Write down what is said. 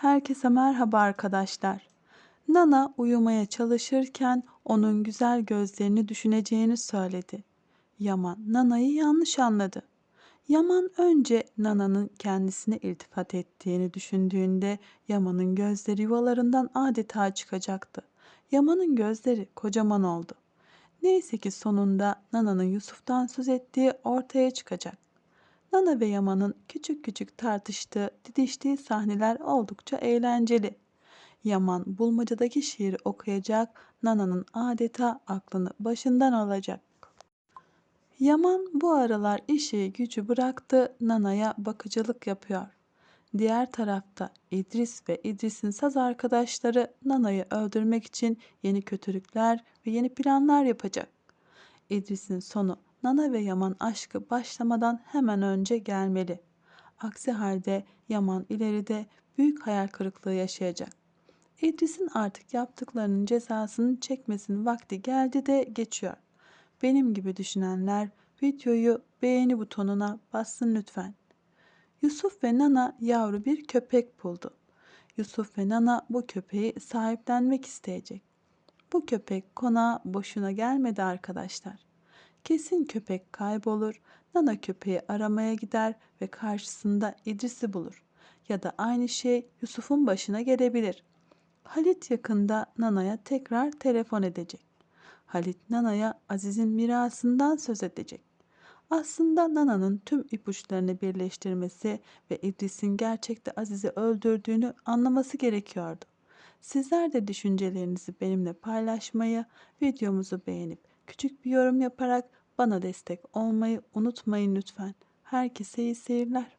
Herkese merhaba arkadaşlar. Nana uyumaya çalışırken onun güzel gözlerini düşüneceğini söyledi. Yaman Nana'yı yanlış anladı. Yaman önce Nana'nın kendisine iltifat ettiğini düşündüğünde Yaman'ın gözleri yuvalarından adeta çıkacaktı. Yaman'ın gözleri kocaman oldu. Neyse ki sonunda Nana'nın Yusuf'tan söz ettiği ortaya çıkacak. Nana ve Yaman'ın küçük küçük tartıştığı, didiştiği sahneler oldukça eğlenceli. Yaman bulmacadaki şiiri okuyacak, Nana'nın adeta aklını başından alacak. Yaman bu aralar işi gücü bıraktı, Nana'ya bakıcılık yapıyor. Diğer tarafta İdris ve İdris'in saz arkadaşları Nana'yı öldürmek için yeni kötülükler ve yeni planlar yapacak. İdris'in sonu Nana ve Yaman aşkı başlamadan hemen önce gelmeli. Aksi halde Yaman ileride büyük hayal kırıklığı yaşayacak. İdris'in artık yaptıklarının cezasını çekmesinin vakti geldi de geçiyor. Benim gibi düşünenler videoyu beğeni butonuna bassın lütfen. Yusuf ve Nana yavru bir köpek buldu. Yusuf ve Nana bu köpeği sahiplenmek isteyecek. Bu köpek konağa boşuna gelmedi arkadaşlar. Kesin köpek kaybolur, Nana köpeği aramaya gider ve karşısında İdris'i bulur. Ya da aynı şey Yusuf'un başına gelebilir. Halit yakında Nana'ya tekrar telefon edecek. Halit Nana'ya Aziz'in mirasından söz edecek. Aslında Nana'nın tüm ipuçlarını birleştirmesi ve İdris'in gerçekte Aziz'i öldürdüğünü anlaması gerekiyordu. Sizler de düşüncelerinizi benimle paylaşmayı, videomuzu beğenip küçük bir yorum yaparak bana destek olmayı unutmayın lütfen. Herkese iyi seyirler.